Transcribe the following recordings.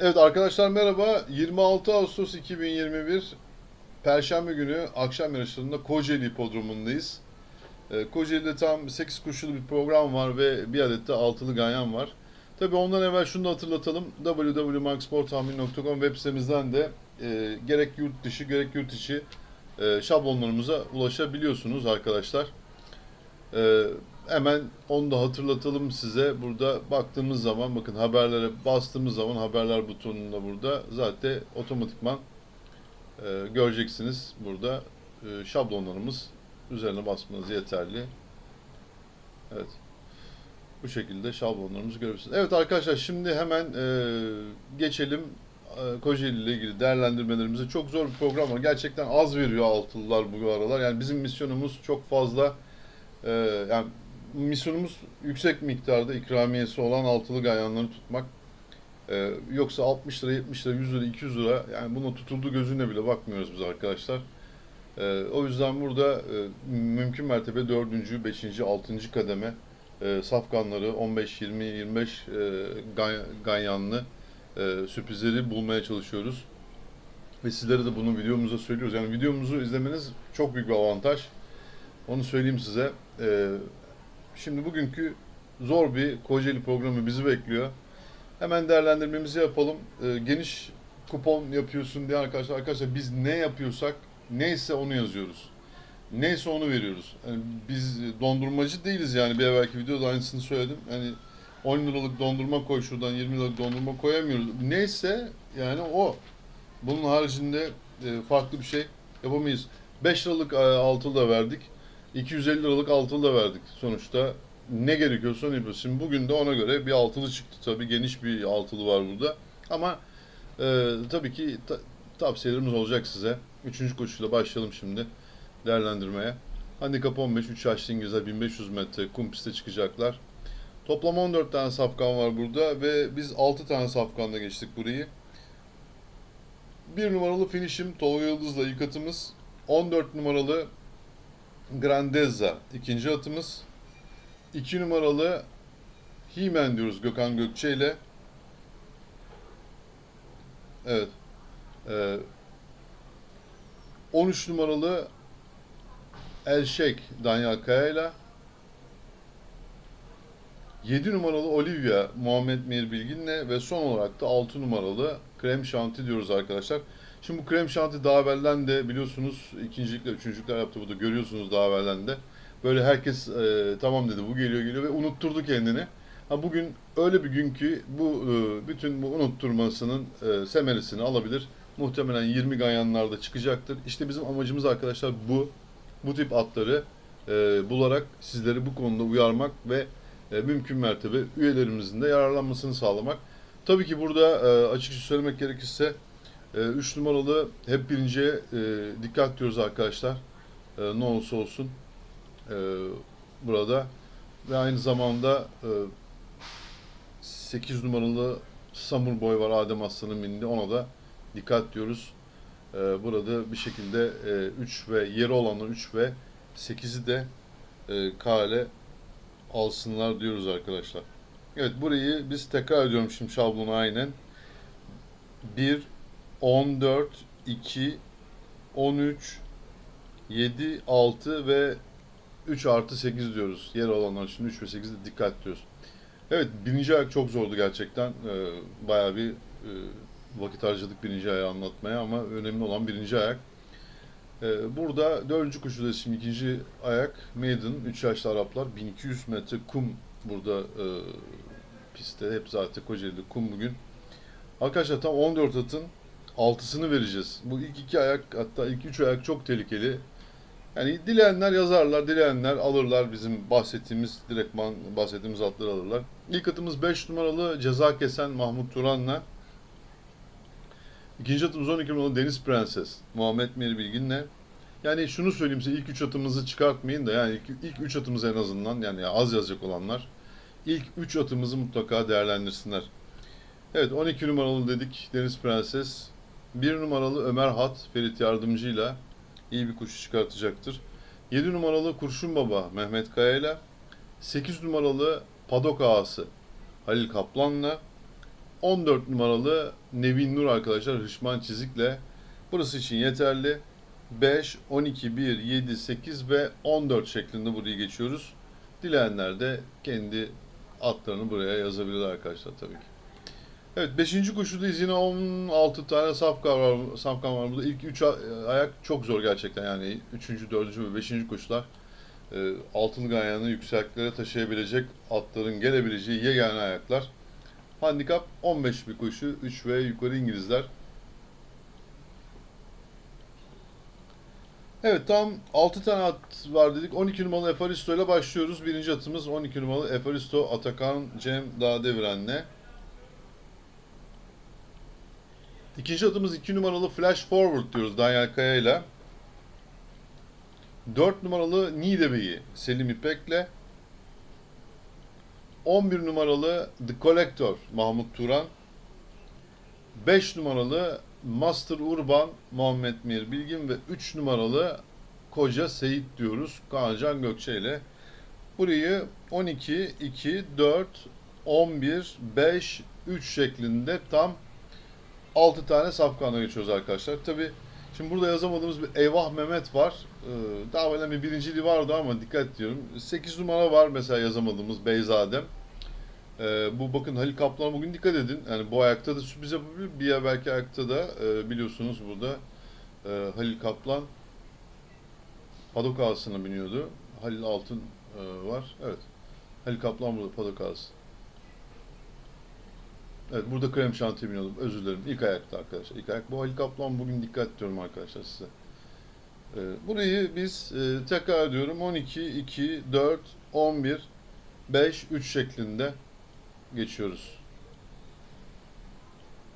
Evet arkadaşlar merhaba. 26 Ağustos 2021 Perşembe günü akşam yarışlarında Kocaeli Hipodromu'ndayız. Ee, Kocaeli'de tam 8 koşulu bir program var ve bir adet de altılı ganyan var. Tabi ondan evvel şunu da hatırlatalım. www.maxsporttahmin.com web sitemizden de e, gerek yurt dışı gerek yurt içi e, şablonlarımıza ulaşabiliyorsunuz arkadaşlar. Ee, hemen onu da hatırlatalım size. Burada baktığımız zaman bakın haberlere bastığımız zaman haberler butonunda burada zaten otomatikman e, göreceksiniz burada e, şablonlarımız üzerine basmanız yeterli. Evet. Bu şekilde şablonlarımızı görebilirsiniz. Evet arkadaşlar şimdi hemen e, geçelim e, Kocaeli ile ilgili değerlendirmelerimize. Çok zor bir program var. Gerçekten az veriyor altılılar bu aralar. Yani bizim misyonumuz çok fazla ee, yani misyonumuz yüksek miktarda ikramiyesi olan altılı ganyanları tutmak. Ee, yoksa 60 lira, 70 lira, 100 lira, 200 lira yani buna tutulduğu gözüne bile bakmıyoruz biz arkadaşlar. Ee, o yüzden burada e, mümkün mertebe 4. 5. 6. kademe e, safkanları 15, 20, 25 e, gany- ganyanlı e, sürprizleri bulmaya çalışıyoruz. Ve sizlere de bunu videomuzda söylüyoruz. Yani videomuzu izlemeniz çok büyük bir avantaj. Onu söyleyeyim size. Ee, şimdi bugünkü zor bir Kocaeli programı bizi bekliyor. Hemen değerlendirmemizi yapalım. Ee, geniş kupon yapıyorsun diye arkadaşlar. Arkadaşlar biz ne yapıyorsak neyse onu yazıyoruz. Neyse onu veriyoruz. Yani biz dondurmacı değiliz yani bir evvelki videoda aynısını söyledim. Yani 10 liralık dondurma koy şuradan 20 liralık dondurma koyamıyoruz. Neyse yani o. Bunun haricinde e, farklı bir şey yapamayız. 5 liralık e, altılı da verdik. 250 liralık altılı da verdik. Sonuçta ne gerekiyorsa onu yapıyoruz. Şimdi bugün de ona göre bir altılı çıktı tabii. Geniş bir altılı var burada. Ama e, tabii ki ta- tavsiyelerimiz olacak size. Üçüncü koşuyla başlayalım şimdi değerlendirmeye. Handikap 15, 3 yaşlı İngilizler 1500 metre kum piste çıkacaklar. Toplam 14 tane safkan var burada ve biz 6 tane safkanla geçtik burayı. Bir numaralı finishim Tolga Yıldız'la ilk atımız. 14 numaralı Grandezza ikinci atımız. 2 numaralı Himen diyoruz Gökhan Gökçe ile. Evet. Ee, 13 numaralı El Sheikh Danyal Kaya ile. 7 numaralı Olivia Muhammed Mir Bilgin'le ve son olarak da 6 numaralı Krem Şanti diyoruz arkadaşlar. Şimdi bu krem şanti daha evvelden de biliyorsunuz ikincilikler, üçüncülükler yaptı bu da görüyorsunuz daha evvelden de. Böyle herkes e, tamam dedi bu geliyor geliyor ve unutturdu kendini. Ha bugün öyle bir gün ki bu e, bütün bu unutturmasının e, semeresini alabilir. Muhtemelen 20 ganyanlarda çıkacaktır. İşte bizim amacımız arkadaşlar bu. Bu tip atları e, bularak sizleri bu konuda uyarmak ve e, mümkün mertebe üyelerimizin de yararlanmasını sağlamak. Tabii ki burada e, açıkça söylemek gerekirse 3 numaralı hep birinciye e, dikkat diyoruz arkadaşlar. E, ne olursa olsun e, burada. Ve aynı zamanda e, 8 numaralı Samur Boy var Adem Aslan'ın bindiği ona da dikkat diyoruz. E, burada bir şekilde 3 ve yeri olanlar 3 ve 8'i de e, kale alsınlar diyoruz arkadaşlar. Evet burayı biz tekrar ediyorum şimdi şablonu aynen. 1 14, 2, 13, 7, 6 ve 3 artı 8 diyoruz. Yer olanlar için 3 ve 8'de dikkat diyoruz. Evet birinci ayak çok zordu gerçekten. Ee, bayağı bir e, vakit harcadık birinci ayağı anlatmaya ama önemli olan birinci ayak. Ee, burada dördüncü koşuda şimdi ikinci ayak Maiden 3 yaşlı Araplar 1200 metre kum burada e, pistte hep zaten Kocaeli'de kum bugün. Arkadaşlar tam 14 atın altısını vereceğiz. Bu ilk iki ayak hatta ilk üç ayak çok tehlikeli. Yani dileyenler yazarlar, dileyenler alırlar bizim bahsettiğimiz direktman bahsettiğimiz atları alırlar. İlk atımız 5 numaralı ceza kesen Mahmut Turan'la. İkinci atımız 12 numaralı Deniz Prenses Muhammed Meri Bilgin'le. Yani şunu söyleyeyim size ilk üç atımızı çıkartmayın da yani ilk, ilk üç atımız en azından yani az yazacak olanlar ilk üç atımızı mutlaka değerlendirsinler. Evet 12 numaralı dedik Deniz Prenses. 1 numaralı Ömer Hat Ferit Yardımcı'yla iyi bir kuşu çıkartacaktır. 7 numaralı Kurşun Baba Mehmet Kaya ile 8 numaralı Padok Ağası Halil Kaplan'la 14 numaralı Nevin Nur arkadaşlar hışman çizikle. Burası için yeterli. 5, 12, 1, 7, 8 ve 14 şeklinde burayı geçiyoruz. Dileyenler de kendi atlarını buraya yazabilir arkadaşlar tabii ki. Evet 5. koşudayız yine 16 tane safkan var, safkan var burada. İlk 3 ayak çok zor gerçekten yani 3. 4. ve 5. koşular e, altılı ganyanı yüksekliklere taşıyabilecek atların gelebileceği yegane ayaklar. Handikap 15 bir koşu 3 ve yukarı İngilizler. Evet tam 6 tane at var dedik. 12 numaralı Efaristo ile başlıyoruz. Birinci atımız 12 numaralı Efaristo Atakan Cem Dağdeviren'le. İkinci atımız 2 numaralı Flash Forward diyoruz Daniel Kaya ile. 4 numaralı Nidebeyi Selim İpek'le. 11 numaralı The Collector Mahmut Turan. 5 numaralı Master Urban Muhammed Mir Bilgin ve 3 numaralı Koca Seyit diyoruz Kaancan Gökçe ile. Burayı 12, 2, 4, 11, 5, 3 şeklinde tam 6 tane safkanla geçiyoruz arkadaşlar. Tabi şimdi burada yazamadığımız bir Eyvah Mehmet var. Ee, daha evvelen bir birinciliği vardı ama dikkat diyorum. 8 numara var mesela yazamadığımız Beyzadem. Ee, bu bakın Halil Kaplan bugün dikkat edin. Yani bu ayakta da sürpriz yapabilir. Bir belki ayakta da e, biliyorsunuz burada e, Halil Kaplan padok ağasına biniyordu. Halil Altın e, var. Evet. Halil Kaplan burada padok ağası. Evet burada krem şantiye biniyordum. Özür dilerim. İlk ayakta arkadaşlar. İlk ayak. Bu Halil Kaplan bugün dikkat diyorum arkadaşlar size. Ee, burayı biz e, tekrar ediyorum. 12, 2, 4, 11, 5, 3 şeklinde geçiyoruz.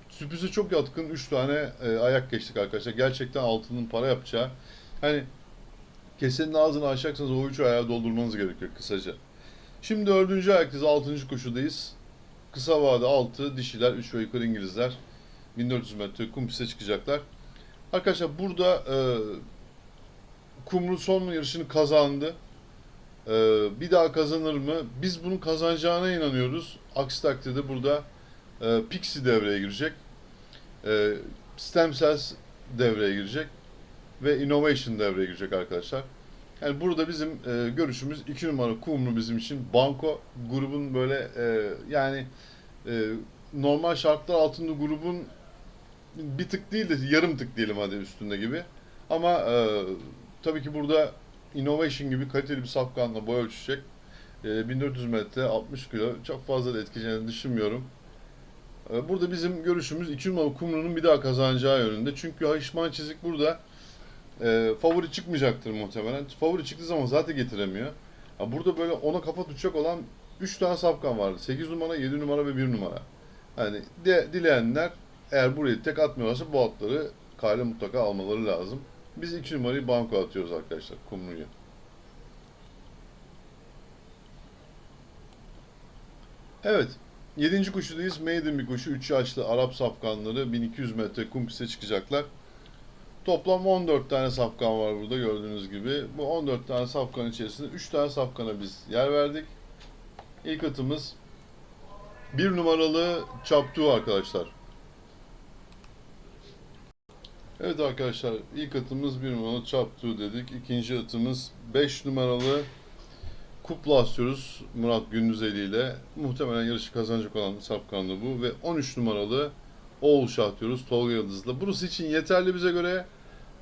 Sürprize çok yatkın 3 tane e, ayak geçtik arkadaşlar. Gerçekten altının para yapacağı. Hani kesenin ağzını açacaksanız o 3 ayağı doldurmanız gerekiyor kısaca. Şimdi dördüncü ayaktayız. 6. koşudayız. Kısa vade 6 dişiler 3 ve yukarı İngilizler 1400 metre kum piste çıkacaklar. Arkadaşlar burada e, Kumru son yarışını kazandı. E, bir daha kazanır mı? Biz bunun kazanacağına inanıyoruz. Aksi takdirde burada e, Pixie devreye girecek. E, Stem Cells devreye girecek. Ve Innovation devreye girecek arkadaşlar. Yani burada bizim e, görüşümüz 2 numara Kumru bizim için banko grubun böyle e, yani e, normal şartlar altında grubun bir tık değil de yarım tık diyelim hadi üstünde gibi. Ama e, tabii ki burada Innovation gibi kaliteli bir safkanla boy ölçecek. E, 1400 metre 60 kilo çok fazla da etkileyeceğini düşünmüyorum. E, burada bizim görüşümüz 2 numara Kumru'nun bir daha kazanacağı yönünde. Çünkü Haşman Çizik burada e, favori çıkmayacaktır muhtemelen. Favori çıktığı zaman zaten getiremiyor. Ha, burada böyle ona kafa tutacak olan 3 tane safkan vardı. 8 numara, 7 numara ve 1 numara. Yani de, dileyenler eğer burayı tek atmıyorlarsa bu atları kale mutlaka almaları lazım. Biz 2 numarayı banko atıyoruz arkadaşlar Kumru'yu. Evet. 7. koşudayız. Maiden bir koşu. 3 yaşlı Arap safkanları 1200 metre kum piste çıkacaklar. Toplam 14 tane safkan var burada gördüğünüz gibi. Bu 14 tane safkan içerisinde 3 tane safkana biz yer verdik. İlk atımız 1 numaralı Çaptu arkadaşlar. Evet arkadaşlar ilk atımız 1 numaralı Çaptu dedik. İkinci atımız 5 numaralı Kuplas diyoruz Murat Gündüzeli ile. Muhtemelen yarışı kazanacak olan safkanlı bu. Ve 13 numaralı Oğulşah diyoruz Tolga Yıldız'la. Burası için yeterli bize göre.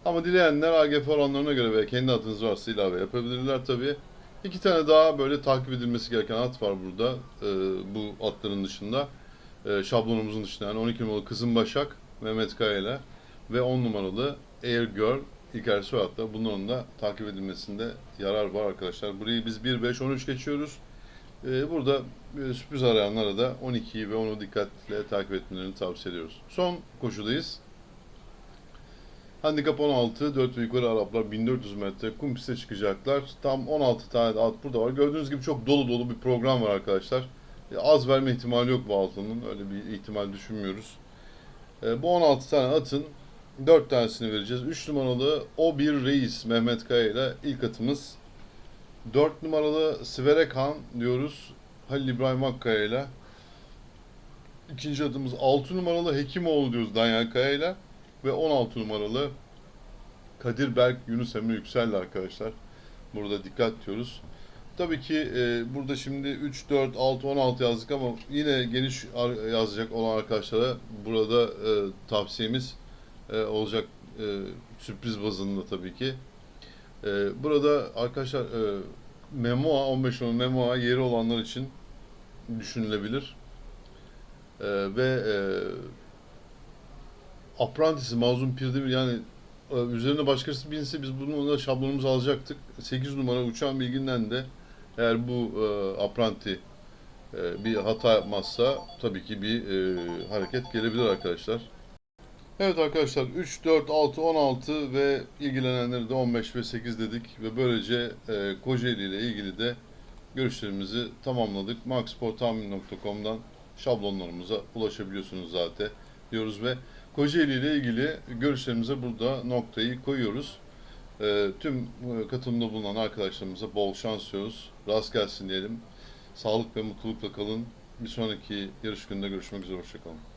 Ama dileyenler AGF oranlarına göre ve kendi adınız varsa ilave yapabilirler tabi. İki tane daha böyle takip edilmesi gereken at var burada. Ee, bu atların dışında. Ee, şablonumuzun dışında. Yani 12 numaralı Kızım Başak Mehmet Kaya ile ve 10 numaralı Air Girl İlker Soyat'ta. Bunların da takip edilmesinde yarar var arkadaşlar. Burayı biz 1-5-13 geçiyoruz. Ee, burada e, sürpriz arayanlara da 12'yi ve 10'u dikkatle takip etmelerini tavsiye ediyoruz. Son koşudayız. Handikap 16, 4 ve yukarı Araplar 1400 metre kum piste çıkacaklar. Tam 16 tane de at burada var. Gördüğünüz gibi çok dolu dolu bir program var arkadaşlar. E, Az verme ihtimali yok bu altının. Öyle bir ihtimal düşünmüyoruz. E, bu 16 tane atın 4 tanesini vereceğiz. 3 numaralı O bir Reis Mehmet Kaya ile ilk atımız. 4 numaralı Siverek Han diyoruz Halil İbrahim Akkaya ile. ikinci adımız 6 numaralı Hekimoğlu diyoruz Danyan Kaya ile ve 16 numaralı Kadir Berk Yunus Emre Yüksel'le arkadaşlar. Burada dikkat diyoruz. Tabii ki e, burada şimdi 3, 4, 6, 16 yazdık ama yine geniş yazacak olan arkadaşlara burada e, tavsiyemiz e, olacak e, sürpriz bazında tabii ki. E, burada arkadaşlar e, Memoa 15 numaralı Memoa yeri olanlar için düşünülebilir. E, ve e, Apprentice'i Mazlum Pirdemir yani e, üzerine başkası binse biz bunu da şablonumuzu alacaktık. 8 numara uçan bilginden de eğer bu e, apranti e, bir hata yapmazsa tabii ki bir e, hareket gelebilir arkadaşlar. Evet arkadaşlar 3, 4, 6, 16 ve ilgilenenleri de 15 ve 8 dedik ve böylece e, Kocaeli ile ilgili de görüşlerimizi tamamladık. maxsporttahmin.com'dan şablonlarımıza ulaşabiliyorsunuz zaten diyoruz ve Kocaeli ile ilgili görüşlerimize burada noktayı koyuyoruz. Ee, tüm e, katılımda bulunan arkadaşlarımıza bol şans diliyoruz. Rast gelsin diyelim. Sağlık ve mutlulukla kalın. Bir sonraki yarış gününde görüşmek üzere. Hoşçakalın.